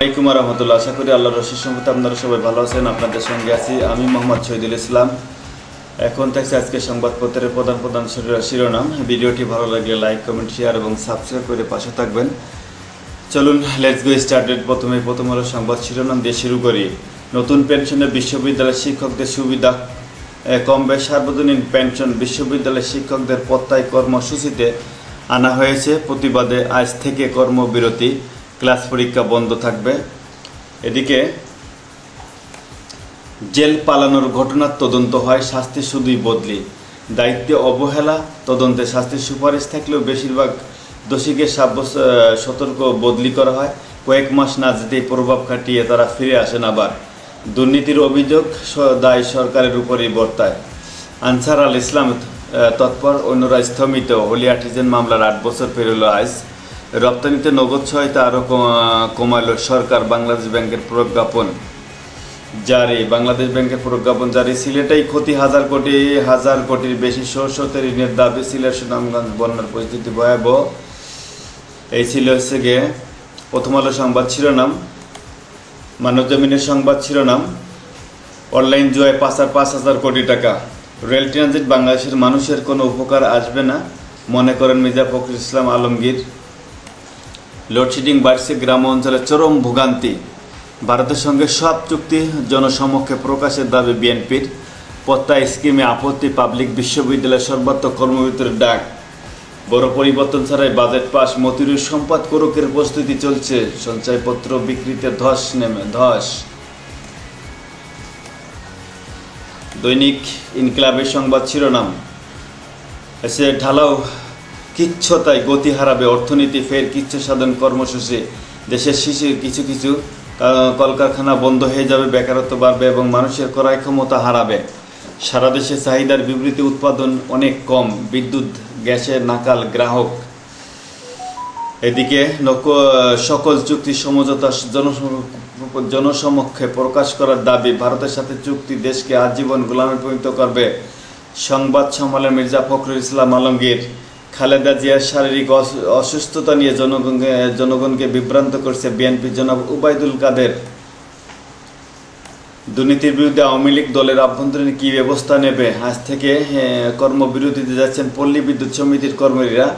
আলাইকুম রহমতুল্লাহ আশা করি আল্লাহ রশিদ সম্পর্কে আপনারা সবাই ভালো আছেন, আপনাদের সঙ্গে আছি আমি মোহাম্মদ শহীদুল ইসলাম। এখন থাকছে আজকে সংবাদপত্রের প্রধান প্রধান শিরো- শিরোনাম। ভিডিওটি ভালো লাগলে লাইক, কমেন্ট, শেয়ার এবং সাবস্ক্রাইব করে পাশে থাকবেন। চলুন লেটস গো স্টার্টেড প্রথমে প্রথম হলো সংবাদ শিরোনাম দিয়ে শুরু করি। নতুন পেনশনে বিশ্ববিদ্যালয়ের শিক্ষকদের সুবিধা। কমবে সার্বজনীন পেনশন বিশ্ববিদ্যালয়ের শিক্ষকদের প্রত্যয় কর্মসূচিতে আনা হয়েছে। প্রতিবাদে আজ থেকে কর্মবিরতি। ক্লাস পরীক্ষা বন্ধ থাকবে। এদিকে জেল পালানোর ঘটনার তদন্ত হয়, শাস্তি শুধুই বদলি। দায়িত্বে অবহেলা, তদন্তে শাস্তির সুপারিশ থাকলেও বেশিরভাগ দোষীকে সাব্যস্ত সতর্ক বদলি করা হয়। কয়েক মাস না যেতেই প্রভাব খাটিয়ে তারা ফিরে আসেন আবার। দুর্নীতির অভিযোগ দায় সরকারের উপরই বর্তায়। আনসার আল ইসলাম তৎপর, অন্যরা স্থমিত। হোলি আর্টিজেন মামলার আট বছর পেরোল আজ রপ্তানিতে নগদ সহায়তা আরও কমালো সরকার বাংলাদেশ ব্যাংকের প্রজ্ঞাপন জারি। বাংলাদেশ ব্যাংকের প্রজ্ঞাপন জারি। সিলেটেই ক্ষতি হাজার কোটি, হাজার কোটির বেশি শস্যতে ঋণের দাবি সিলেট সুনামগঞ্জ বন্যার পরিস্থিতি ভয়াবহ। এই ছিল হচ্ছে গিয়ে প্রথম আলো সংবাদ শিরোনাম। মানব জমিনের সংবাদ শিরোনাম। অনলাইন জুয়ায় পাঁচ আর পাঁচ হাজার কোটি টাকা। রেল ট্রানজিট বাংলাদেশের মানুষের কোনো উপকার আসবে না, মনে করেন মির্জা ফখরুল ইসলাম আলমগীর। লোডশেডিং বাড়ছে গ্রাম অঞ্চলে চরম ভোগান্তি। ভারতের সঙ্গে সব চুক্তি জনসমক্ষে প্রকাশের দাবি বিএনপির। পত্তা স্কিমে আপত্তি পাবলিক বিশ্ববিদ্যালয়ের সর্বাত্মক কর্মবিরতির ডাক। বড় পরিবর্তন ছাড়াই বাজেট পাস মতিরুর সম্পদ কোরকের প্রস্তুতি চলছে। সঞ্চয়পত্র বিক্রিতে ধস নেমে, ধস। দৈনিক ইনকলাবের সংবাদ শিরোনাম। এসে ঢালাও কিচ্ছতায় গতি হারাবে, অর্থনীতি ফের কিচ্ছু সাধন কর্মসূচি, দেশের শিশু কিছু কিছু কলকারখানা বন্ধ হয়ে যাবে, বেকারত্ব বাড়বে এবং মানুষের ক্রয় ক্ষমতা হারাবে। সারা দেশে চাহিদার বিবৃতি, উৎপাদন অনেক কম, বিদ্যুৎ, গ্যাসের নাকাল গ্রাহক। এদিকে সকল চুক্তি সমঝোতা জনসমক্ষে প্রকাশ করার দাবি, ভারতের সাথে চুক্তি দেশকে আজীবন গোলামে পরিণত করবে। সংবাদ সম্মেলনে মির্জা ফখরুল ইসলাম আলমগীর খালেদা জিয়ার শারীরিক অস- অসুস্থতা নিয়ে জনগণকে জনগণকে বিভ্রান্ত করছে বিএনপি জনাব উবাইদুল কাদের। দুর্নীতির বিরুদ্ধে আওয়ামী লীগ দলের আভ্যন্তরীণ কী ব্যবস্থা নেবে? আজ থেকে কর্মবিরতিতে যাচ্ছেন পল্লী বিদ্যুৎ সমিতির কর্মীরা।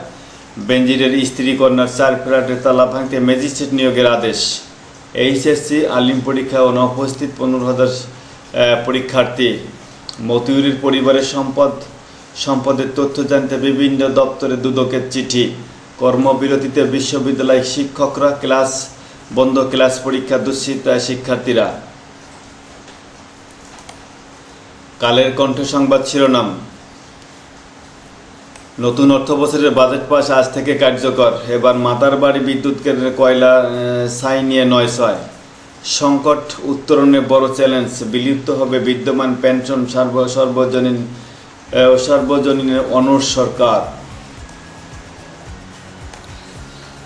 বেঞ্জিরের স্ত্রী কন্যার চার ফ্ল্যাটের তালা ভাঙতে ম্যাজিস্ট্রেট নিয়োগের আদেশ। এইচএসসি, আলিম পরীক্ষা অনুপস্থিত পনেরো হাজার পরীক্ষার্থী। মতিউরির পরিবারের সম্পদ সম্পদের তথ্য জানতে বিভিন্ন দপ্তরে দুদকের চিঠি। কর্মবিরতিতে বিশ্ববিদ্যালয় শিক্ষকরা ক্লাস, বন্ধ ক্লাস পরীক্ষা দুশ্চিন্তায় শিক্ষার্থীরা। কালের কণ্ঠ সংবাদ শিরোনাম। নতুন অর্থ বছরের বাজেট পাস আজ থেকে কার্যকর। এবার মাতার বাড়ি বিদ্যুৎ কেন্দ্রের কয়লা ছাই নিয়ে নয় ছয়। সংকট উত্তরণে বড় চ্যালেঞ্জ। বিলুপ্ত হবে বিদ্যমান পেনশন সর্ব সর্বজনীন অনর সরকার।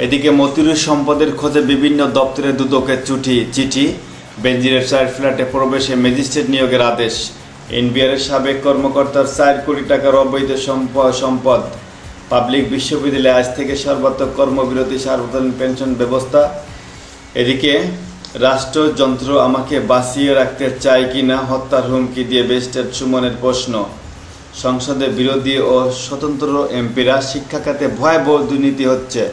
এদিকে মতিরুর সম্পদের খোঁজে বিভিন্ন দপ্তরে দুদকের চিঠি চিঠি বেঞ্জিরের চার ফ্ল্যাটে প্রবেশে ম্যাজিস্ট্রেট নিয়োগের আদেশ। এনবিআরের সাবেক কর্মকর্তার চার কোটি টাকার অবৈধ সম্প- সম্পদ। পাবলিক বিশ্ববিদ্যালয়ে আজ থেকে সর্বাত্মক কর্মবিরতি, সার্বজনীন পেনশন ব্যবস্থা। এদিকে রাষ্ট্রযন্ত্র আমাকে বাঁচিয়ে রাখতে চায় কি না হত্যার হুমকি দিয়ে বেস্টের সুমনের প্রশ্ন। সংসদে বিরোধী ও স্বতন্ত্র এমপিরা শিক্ষা খাতে ভয়াবহ দুর্নীতি হচ্ছে।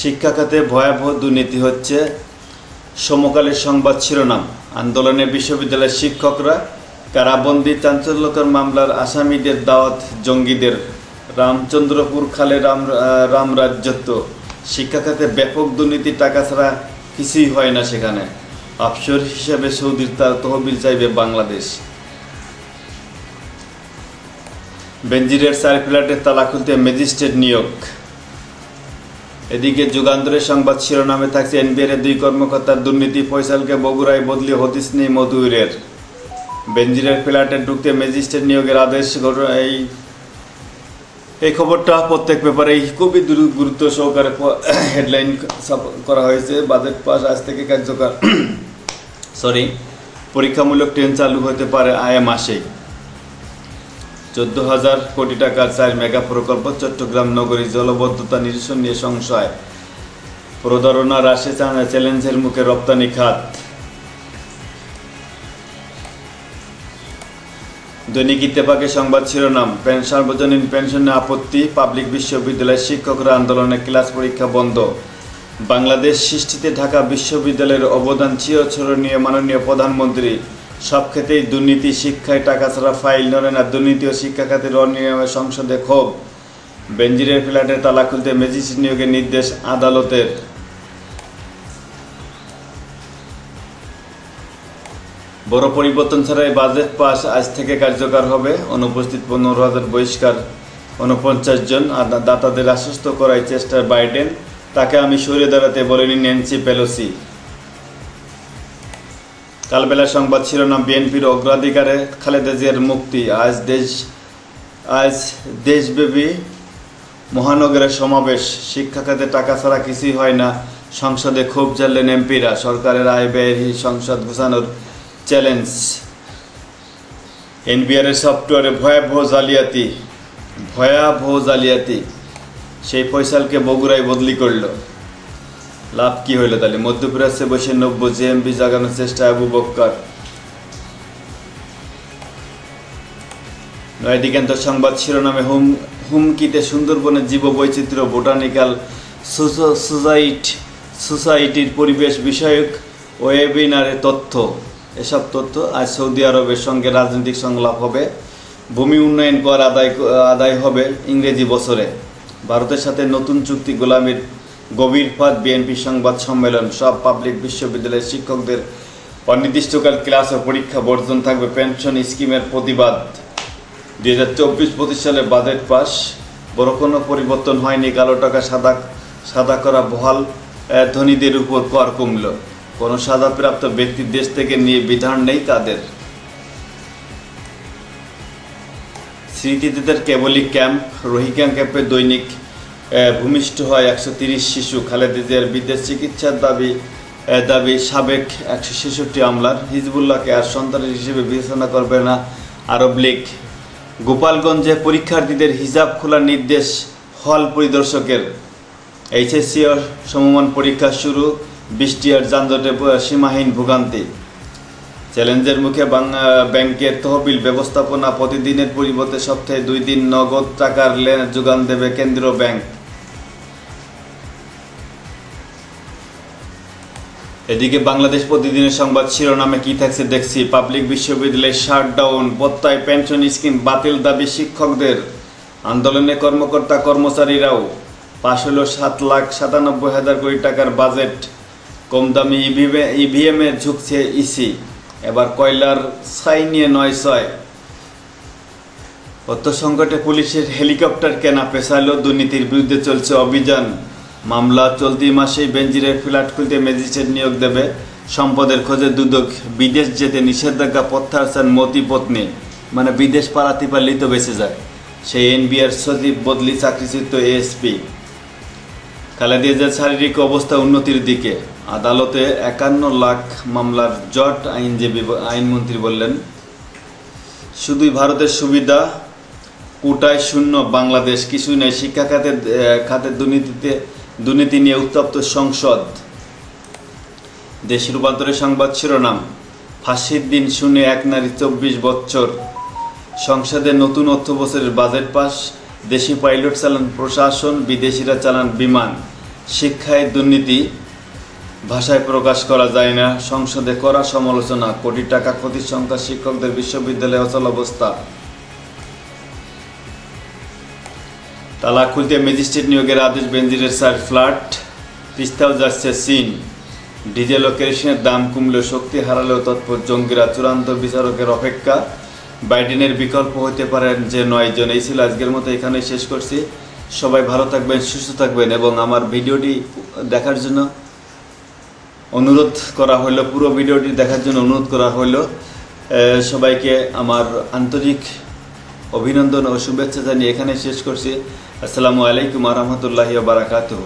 শিক্ষা খাতে ভয়াবহ দুর্নীতি হচ্ছে। সমকালের সংবাদ শিরোনাম, আন্দোলনে বিশ্ববিদ্যালয়ের শিক্ষকরা কারাবন্দি চাঞ্চল্যকর মামলার আসামিদের দাওয়াত জঙ্গিদের। রামচন্দ্রপুর খালে রাম রামরাজ্যত্ব শিক্ষা খাতে ব্যাপক দুর্নীতি, টাকা ছাড়া কিছুই হয় না সেখানে। অফশোর হিসেবে সৌদির তার তহবিল চাইবে বাংলাদেশ। বেঞ্জিরের ফ্ল্যাটের তালা খুলতে ম্যাজিস্ট্রেট নিয়োগ। এদিকে যুগান্তরের সংবাদ শিরোনামে থাকছে এনবিআর দুই কর্মকর্তার দুর্নীতি, ফয়সালকে বগুড়ায় বদলি হদিস নেই মধুরের বেঞ্জিরের ফ্ল্যাটে ঢুকতে ম্যাজিস্ট্রেট নিয়োগের আদেশ এই এই খবরটা প্রত্যেক পেপারেই খুবই গুরুত্ব সহকারে হেডলাইন করা হয়েছে। বাজেট পাস আজ থেকে কার্যকর। সরি, পরীক্ষামূলক ট্রেন চালু হতে পারে আয় মাসেই চোদ্দ হাজার কোটি টাকার চার মেগা প্রকল্প চট্টগ্রাম নগরী জলবদ্ধতা নিরসন নিয়ে সংশয়। প্রতারণা হ্রাসে চা- চ্যালেঞ্জের মুখে রপ্তানি খাত। দৈনিক ইত্তেফাকে সংবাদ শিরোনাম সার্বজনীন পেনশনে আপত্তি, পাবলিক বিশ্ববিদ্যালয়ের শিক্ষকরা আন্দোলনে ক্লাস পরীক্ষা বন্ধ। বাংলাদেশ সৃষ্টিতে ঢাকা বিশ্ববিদ্যালয়ের অবদান চিরস্মরণীয় মাননীয় প্রধানমন্ত্রী সব ক্ষেত্রেই দুর্নীতি, শিক্ষায় টাকা ছাড়া ফাইল নড়ে না। দুর্নীতি ও শিক্ষা খাতের অনিয়মে সংসদে ক্ষোভ। বেঞ্জিরের ফ্ল্যাটে তালা খুলতে ম্যাজিস্ট্রেট নিয়োগের নির্দেশ আদালতের। বড় পরিবর্তন ছাড়াই বাজেট পাস আজ থেকে কার্যকর হবে। অনুপস্থিত পনেরো হাজার বহিষ্কার উনপঞ্চাশ জন দাতাদের আশ্বস্ত করার চেষ্টা বাইডেন। তাকে আমি সরে দাঁড়াতে বলেনি ন্যান্সি পেলোসি। কালবেলা সংবাদ শিরোনাম বিএনপির অগ্রাধিকারে খালেদা জিয়ার মুক্তি। আজ দেশ, আজ দেশব্যাপী মহানগরের সমাবেশ। শিক্ষা খাতে টাকা ছাড়া কিছুই হয় না। সংসদে ক্ষোভ জ্বাললেন এমপিরা। সরকারের আয় ব্যয়ের সংসদ ঘোষানোর চ্যালেঞ্জ। এনবিআরের সফটওয়্যারে ভয়াবহ জালিয়াতি। ভয়াবহ জালিয়াতি। সেই ফয়সালকে বগুড়ায় বদলি করল। লাভ কি হইল তাহলে? মধ্যপ্রাচ্যে বসে নব্য জেএমবি জাগানোর চেষ্টা আবু বক্কর। নয়দিকান্ত সংবাদ শিরোনামে হুম, হুমকিতে সুন্দরবনের জীব বৈচিত্র্য বোটানিক্যাল সোসাইট, সোসাইটির পরিবেশ বিষয়ক ওয়েবিনারে তথ্য। এসব তথ্য আজ সৌদি আরবের সঙ্গে রাজনৈতিক সংলাপ হবে। ভূমি উন্নয়ন কর আদায় আদায় হবে ইংরেজি বছরে। ভারতের সাথে নতুন চুক্তি গোলামির গভীর ফাঁদ বিএনপি সংবাদ সম্মেলন, সব পাবলিক বিশ্ববিদ্যালয়ের শিক্ষকদের অনির্দিষ্টকাল ক্লাস ও পরীক্ষা বর্জন থাকবে পেনশন স্কিমের প্রতিবাদ। দুই হাজার চব্বিশ পঁচিশ সালে বাজেট পাস, বড় কোনো পরিবর্তন হয়নি, কালো টাকা, সাদা সাদা করা বহাল ধনীদের উপর কর কমল। কোনো সাদাপ্রাপ্ত ব্যক্তি দেশ থেকে নিয়ে বিধান নেই তাদের। স্মৃতিদের কেবলই ক্যাম্প, রোহিঙ্গা ক্যাম্পে দৈনিক ভূমিষ্ঠ হয় একশো তিরিশ শিশু। খালেদা বিদেশ চিকিৎসার দাবি দাবি সাবেক একশো ছেষট্টি আমলার। হিজবুল্লাহকে আর সন্তান হিসেবে বিবেচনা করবে না আরব লীগ। গোপালগঞ্জে পরীক্ষার্থীদের হিজাব খোলার নির্দেশ হল পরিদর্শকের। এইচএসসি সমমান পরীক্ষা শুরু, বৃষ্টি আর যানজটে সীমাহীন ভোগান্তি। চ্যালেঞ্জের মুখে ব্যাংকের তহবিল ব্যবস্থাপনা প্রতিদিনের পরিবর্তে সপ্তাহে দুই দিন নগদ টাকার লেন যোগান দেবে কেন্দ্রীয় ব্যাংক। এদিকে বাংলাদেশ প্রতিদিনের সংবাদ শিরোনামে কি থাকছে দেখছি। পাবলিক বিশ্ববিদ্যালয়ে শাটডাউন বত্তায় পেনশন স্কিম বাতিল দাবি শিক্ষকদের। আন্দোলনে কর্মকর্তা কর্মচারীরাও পাশ হলো সাত লাখ সাতানব্বই হাজার কোটি টাকার বাজেট। কম দামি ইভিএম এ ঝুঁকছে ইসি। এবার কয়লার ছাই নিয়ে নয় ছয়। অর্থ সংকটে পুলিশের হেলিকপ্টার কেনা পেশালো দুর্নীতির বিরুদ্ধে চলছে অভিযান। মামলা চলতি মাসেই বেঞ্জিরের ফ্ল্যাট খুলতে ম্যাজিস্ট্রেট নিয়োগ দেবে। সম্পদের খোঁজে দুদক বিদেশ যেতে নিষেধাজ্ঞা প্রত্যাহার মতি পত্নী মানে বিদেশ পালাতে পারলেই তো বেঁচে যায়। সেই এনবিআর সচিব বদলি চাকরিচ্যুত এএসপি। খালেদা জিয়ার শারীরিক অবস্থা উন্নতির দিকে। আদালতে একান্ন লাখ মামলার জট আইনজীবী আইনমন্ত্রী বললেন শুধুই ভারতের সুবিধা কোটায় শূন্য বাংলাদেশ কিছুই নেই শিক্ষা আহ, খাতের দুর্নীতিতে দুর্নীতি নিয়ে উত্তপ্ত সংসদ। দেশ রূপান্তরের সংবাদ শিরোনাম, ফাঁসির দিন শুনে এক নারী চব্বিশ বছর। সংসদে নতুন অর্থ বছরের বাজেট পাস, দেশি পাইলট চালান প্রশাসন, বিদেশিরা চালান বিমান। শিক্ষায় দুর্নীতি, ভাষায় প্রকাশ করা যায় না। সংসদে করা সমালোচনা, কোটি টাকা ক্ষতির সংখ্যা শিক্ষকদের বিশ্ববিদ্যালয়ে অচল অবস্থা। তালা খুলতে ম্যাজিস্ট্রেট নিয়োগের আদেশ বেঞ্জিরের স্যার ফ্ল্যাট তিস্তাও যাচ্ছে চীন। ডিজেল ও কেরোসিনের দাম কমলে শক্তি হারালেও তৎপর জঙ্গিরা চূড়ান্ত বিচারকের অপেক্ষা। বাইডেনের বিকল্প হতে পারেন যে নয় জন। এই ছিল আজকের মতো, এখানেই শেষ করছি। সবাই ভালো থাকবেন, সুস্থ থাকবেন এবং আমার ভিডিওটি দেখার জন্য অনুরোধ করা হলো পুরো ভিডিওটি দেখার জন্য অনুরোধ করা হলো সবাইকে আমার আন্তরিক অভিনন্দন ও শুভেচ্ছা জানিয়ে এখানে শেষ করছি। আসসালামু আলাইকুম আহমতুল্লাহ বারাকাতুহ।